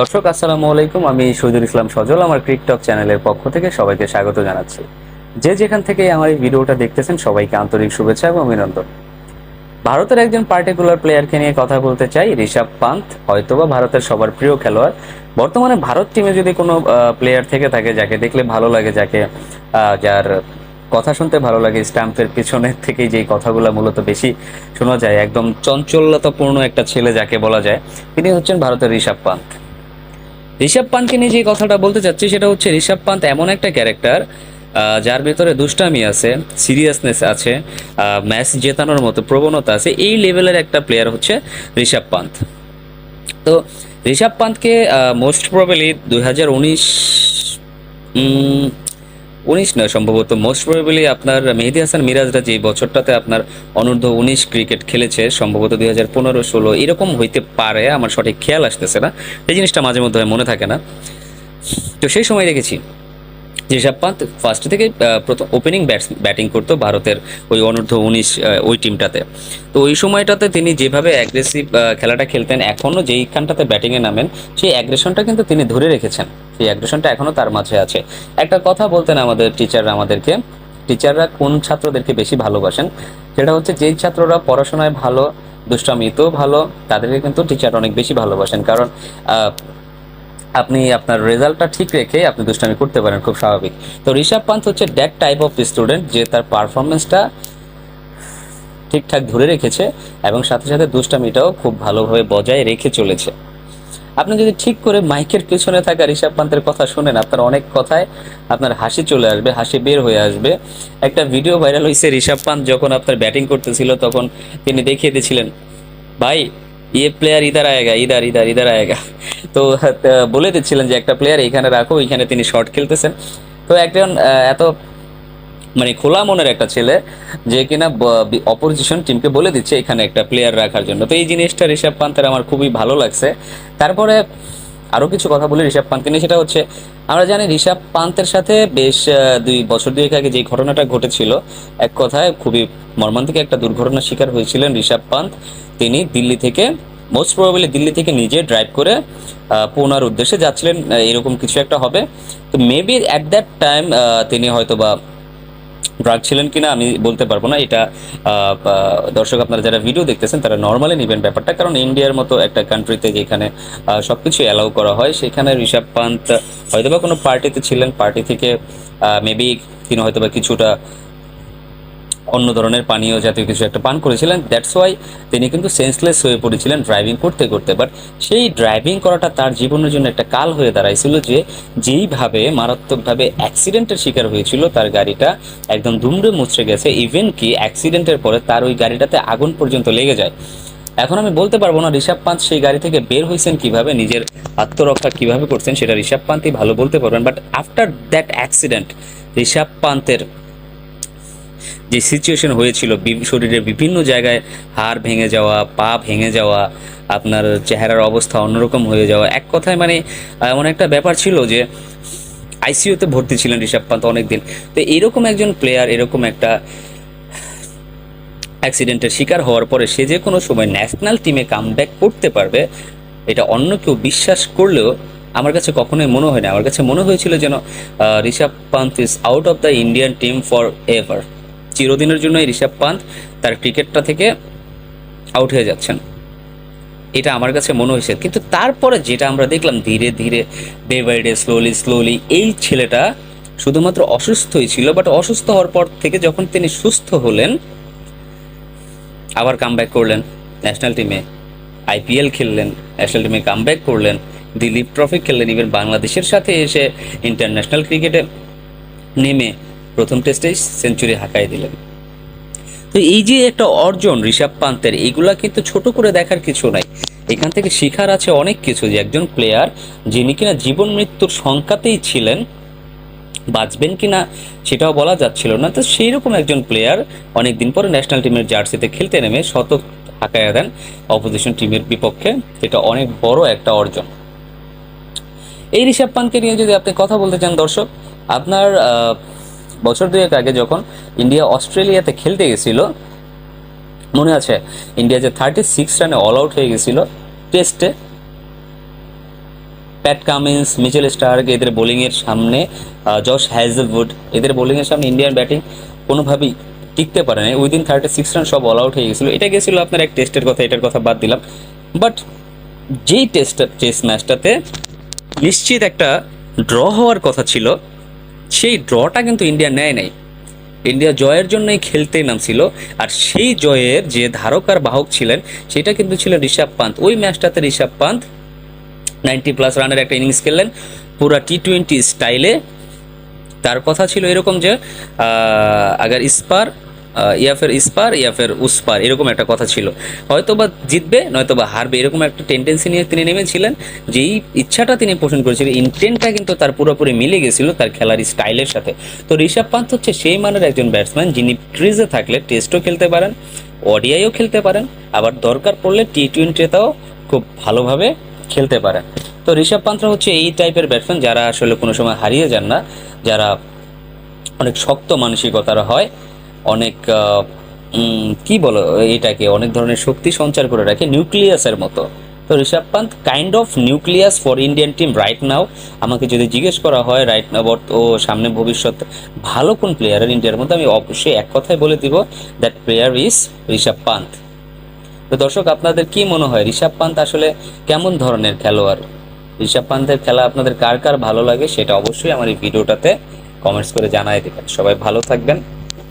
দর্শক, আসসালামু আলাইকুম। আমি শহীদুল ইসলাম সজল, আমার ক্রিকটক চ্যানেলের পক্ষ থেকে সবাইকে স্বাগত জানাচ্ছি। যে যেখান থেকে আমার এই ভিডিওটা দেখতেছেন, সবাইকে আন্তরিক শুভেচ্ছা এবং অভিনন্দন। ভারতের একজন পার্টিকুলার প্লেয়ারকে নিয়ে কথা বলতে চাই, ঋষভ পান্ত হয়তোবা ভারতের সবার প্রিয় খেলোয়াড়। বর্তমানে ভারত টিমে যদি কোনো প্লেয়ার থেকে থাকে, যাকে দেখলে ভালো লাগে, যাকে যার কথা শুনতে ভালো লাগে স্ট্যাম্পের পিছনের থেকে যেই কথাগুলো মূলত বেশি শোনা যায়, একদম চঞ্চলতাপূর্ণ একটা ছেলে যাকে বলা যায়, তিনি হচ্ছেন ভারতের ঋষভ পান্ত ঋষভ পান্তকে নিয়ে যে কথাটা বলতে চাচ্ছি সেটা হচ্ছে ঋষভ পান্ত এমন একটা ক্যারেক্টার যার ভেতরে দুষ্টামি আছে সিরিয়াসনেস আছে ম্যাচ জেতানোর মতো প্রবণতা আছে, এই লেভেলের একটা প্লেয়ার হচ্ছে ঋষভ পান্ত তো ঋষভ পান্তকে মোস্ট প্রবেলি দুই হাজার উনিশ উনিশ নয়, সম্ভবত মোস্ট প্রবেবলি আপনার মেহেদি হাসান মিরাজরা যে বছরটাতে আপনার অনূর্ধ্ব উনিশ ক্রিকেট খেলেছে, সম্ভবত দুই হাজার পনেরো, ষোলো, এরকম হইতে পারে, আমার সঠিক খেয়াল আসতেছে না। এই জিনিসটা মাঝে মধ্যে মনে থাকে না। তো সেই সময় দেখেছি ঋষভ পান্ত ফার্স্ট থেকে প্রথম ওপেনিং ব্যাটিং করতো ভারতের ওই অনূর্ধ্ব উনিশ ওই টিমটাতে তো ওই সময়টাতে তিনি যেভাবে অ্যাগ্রেসিভ খেলাটা খেলতেন এখনও যেইখানটাতে ব্যাটিংয়ে নামেন, সেই অ্যাগ্রেশনটা কিন্তু তিনি ধরে রেখেছেন। সেই অ্যাগ্রেশনটা এখনও তার মাঝে আছে। একটা কথা বলতেন আমাদের টিচাররা আমাদেরকে। টিচাররা কোন ছাত্রদেরকে বেশি ভালোবাসেন? সেটা হচ্ছে যেই ছাত্ররা পড়াশোনায় ভালো, দুষ্টামিতেও ভালো, তাদেরকে কিন্তু টিচার অনেক বেশি ভালোবাসেন। কারণ আপনি আপনার রেজাল্টটা ঠিক রেখে আপনি দুষ্টামি করতে পারেন, খুব স্বাভাবিক। তো ঋষভ পান্ত হচ্ছে দ্যাট টাইপ অফ স্টুডেন্ট যে তার পারফরমেন্সটা ঠিকঠাক ধরে রেখেছে এবং সাথে সাথে দুষ্টামিটাও খুব ভালোভাবে বজায় রেখে চলেছে। আপনি যদি ঠিক করে মাইকের পেছনে থাকা ঋষভ পান্তের কথা শোনেন, আপনার অনেক কথায় আপনার হাসি চলে আসবে, হাসি বের হয়ে আসবে। একটা ভিডিও ভাইরাল হয়েছে ঋষভ পান্ত যখন আপনার ব্যাটিং করতেছিল, তখন তিনি দেখিয়ে দিয়েছিলেন, ভাই ইয়ে প্লেয়ার ইধার আয়েগা, ইদার ইধার ইধার আয়েগা। তো বলে দিচ্ছিলেন যে, একটা প্লেয়ার এখানে রাখো এখানে তিনি শর্ট খেলতেছেন। তো একজন এত মানে খোলা মনের একটা ছেলে যে কিনা অপোজিশন টিমকে বলে দিচ্ছে, এখানে একটা প্লেয়ার রাখার জন্য। তো এই জিনিসটা ঋষভ পান্তের আমার খুবই ভালো লাগছে। তারপরে আরও কিছু কথা বলি ঋষভ পান্তকে নিয়ে, সেটা হচ্ছে, আমরা জানি ঋষভ পান্তের সাথে বেশ দুই বছর দুয়েক আগে যে ঘটনাটা ঘটেছিল, এক কথায় খুবই মর্মান্তিক একটা দুর্ঘটনার শিকার হয়েছিলেন ঋষভ পান্ত। তিনি দিল্লি থেকে মোস্ট প্রবাবলি দিল্লি থেকে নিজে ড্রাইভ করে পুনার উদ্দেশ্যে যাচ্ছিলেন এরকম কিছু একটা হবে। তো মেবি অ্যাট দ্যাট টাইম তিনি হয়তো বা ড্রাগ ছিলেন কিনা আমি বলতে পারব না। এটা দর্শক আপনারা যারা ভিডিও দেখতেছেন, তারা নর্মালি নেবেন ব্যাপারটা। কারণ ইন্ডিয়ার মতো একটা কান্ট্রিতে যেখানে সব কিছু অ্যালাউ করা হয়, সেখানে ঋষভ পান্ত হয়তোবা কোনো পার্টিতে ছিলেন। পার্টি থেকে মেবি তিনি হয়তোবা কিছুটা অন্য ধরনের পানীয় জাতীয় কিছু একটা পান করেছিলেন। দ্যাটস ওয়াই তিনি কিন্তু সেন্সলেস হয়ে পড়েছিলেন ড্রাইভিং করতে করতে। বাট সেই ড্রাইভিং করাটা তার জীবনের জন্য একটা কাল হয়ে দাঁড়াইছিল যে, যেইভাবে মারাত্মকভাবে অ্যাক্সিডেন্টের শিকার হয়েছিল, তার গাড়িটা একদম দুমড়ে মুচড়ে গেছে। ইভেন কি অ্যাক্সিডেন্টের পরে তার ওই গাড়িটাতে আগুন পর্যন্ত লেগে যায়। এখন আমি বলতে পারব না ঋষভ পান্ত সেই গাড়ি থেকে বের হয়েছেন কীভাবে, নিজের আত্মরক্ষা কীভাবে করছেন, সেটা ঋষভ পান্তই ভালো বলতে পারবেন। But after that accident Rishabh পান্তের যে সিচুয়েশন হয়েছিল শরীরের বিভিন্ন জায়গায় হাড় ভেঙে যাওয়া, পা ভেঙে যাওয়া, আপনার চেহারার অবস্থা অন্যরকম হয়ে যাওয়া, এক কথায় মানে এমন একটা ব্যাপার ছিল যে আইসিইউতে ভর্তি ছিলেন ঋষভ পান্ত অনেকদিন। তো এরকম একজন প্লেয়ার এরকম একটা অ্যাক্সিডেন্টের শিকার হওয়ার পরে সে যে কোনো সময় ন্যাশনাল টিমে কামব্যাক করতে পারবে, এটা অন্য কেউ বিশ্বাস করলেও আমার কাছে কখনোই মনে হয় না। আমার কাছে মনে হয়েছিল যেন Rishabh Pant is out of the Indian team for ever চিরদিনের জন্য এই ঋষভ পান্ত তার ক্রিকেটটা থেকে আউট হয়ে যাচ্ছেন। এটা আমার কাছে মনে হয়েছে। কিন্তু তারপরে যেটা আমরা দেখলাম ধীরে ধীরে day by day slowly slowly এই ছেলেটা শুধুমাত্র অসুস্থই ছিল বাট অসুস্থ হওয়ার পর থেকে যখন তিনি সুস্থ হলেন, আবার কামব্যাক করলেন ন্যাশনাল টিমে আইপিএল খেললেন ন্যাশনাল টিমে কামব্যাক করলেন, দিলীপ ট্রফি খেললেন ইভেন বাংলাদেশের সাথে এসে ইন্টারন্যাশনাল ক্রিকেটে নেমে। প্রথম টেস্টেই সেঞ্চুরি হাঁকাই দিলেন। তো এই যে একটা অর্জন ঋষভ পান্তের, এগুলা কিন্তু ছোট করে দেখার কিছু নাই। এখান থেকে শিখার আছে অনেক কিছু যে একজন প্লেয়ার যিনি কিনা জীবন মৃত্যুর সংখ্যাতেই ছিলেন, বাঁচবেন কিনা সেটাও বলা যাচ্ছিল না। তো সেই রকম একজন প্লেয়ার অনেক দিন পরে ন্যাশনাল টিমের জার্সিতে খেলতে নেমে শতক হাঁকায়া দেন অপোজিশন টিমের বিপক্ষে। যেটা অনেক বড় একটা অর্জন। এই ঋষভ পান্তকে নিয়ে যদি আপনি কথা বলতে চান দর্শক, আপনার বছর দুয়েক আগে যখন ইন্ডিয়া অস্ট্রেলিয়াতে খেলতে গেছিল, মনে আছে? ইন্ডিয়া যে থার্টি সিক্স রানে অল আউট হয়ে গেছিল টেস্টে প্যাট কামিন্স মিচেল স্টার্ক এদের বোলিংয়ের সামনে জশ হ্যাজলউড এদের বোলিংয়ের সামনে ইন্ডিয়ান ব্যাটিং কোনোভাবেই টিকতে পারে না উইদিন থার্টি সিক্স রান সব অল আউট হয়ে গেছিল। এটা গেছিল আপনার এক টেস্টের কথা, এটার কথা বাদ দিলাম। বাট যেই টেস্ট টেস্ট ম্যাচটাতে নিশ্চিত একটা ড্র হওয়ার কথা ছিল সেই ড্রটা কিন্তু ইন্ডিয়া নেয় নাই। ইন্ডিয়া জয়ের জন্যই খেলতেই নামছিল, আর সেই জয়ের যে ধারক আর বাহক ছিলেন, সেটা কিন্তু ছিল ঋষভ পান্ত ওই ম্যাচটাতে ঋষভ পান্ত নাইনটি প্লাস রানের একটা ইনিংস খেললেন, পুরা টি টোয়েন্টি স্টাইলে। তার কথা ছিল এরকম যে আগের স্পার আহ, ইয়া ফের ইস্পার ইয়া ফের উসপার এরকম একটা কথা ছিল। হয়তো বা জিতবে নয়তো বা হারবে এরকম একটা টেন্ডেন্সি নিয়ে তিনি নেমেছিলেন যেই ইচ্ছাটা তিনি পোষণ করেছিলেন ইন্টেন্টটা কিন্তু তার পুরোপুরি মিলে গেছিল তার খেলার স্টাইলের সাথে। তো ঋষভ পান্ত হচ্ছে সেই মানের একজন ব্যাটসম্যান যিনি ক্রিজে থাকলে টেস্টও খেলতে পারেন ওডিআইও খেলতে পারেন আবার দরকার পড়লে টি টোয়েন্টিতেও খুব ভালোভাবে খেলতে পারেন। তো ঋষভ পান্থরা হচ্ছে এই টাইপের ব্যাটসম্যান যারা আসলে কোনো সময় হারিয়ে যান না যারা অনেক শক্ত মানসিকতার হয় অনেক কি বলো, এটাকে, অনেক ধরনের শক্তি সঞ্চার করে রাখে নিউক্লিয়াসের মতো। তো Rishabh Pant kind of nucleus for Indian team right now আমাকে যদি জিজ্ঞেস করা হয় রাইট নাও ও সামনে ভবিষ্যৎ, ভালো কোন প্লেয়ারের ইন্ডিয়ার মধ্যে, আমি অবশ্যই এক কথায় বলে দিব that player is Rishabh Pant. তো দর্শক, আপনাদের কি মনে হয়, ঋষভ পান্ত আসলে কেমন ধরনের খেলোয়াড়? ঋষভ পান্তের খেলা আপনাদের কার কার ভালো লাগে, সেটা অবশ্যই আমার এই ভিডিওটাতে কমেন্টস করে জানাই দেবেন। সবাই ভালো থাকবেন।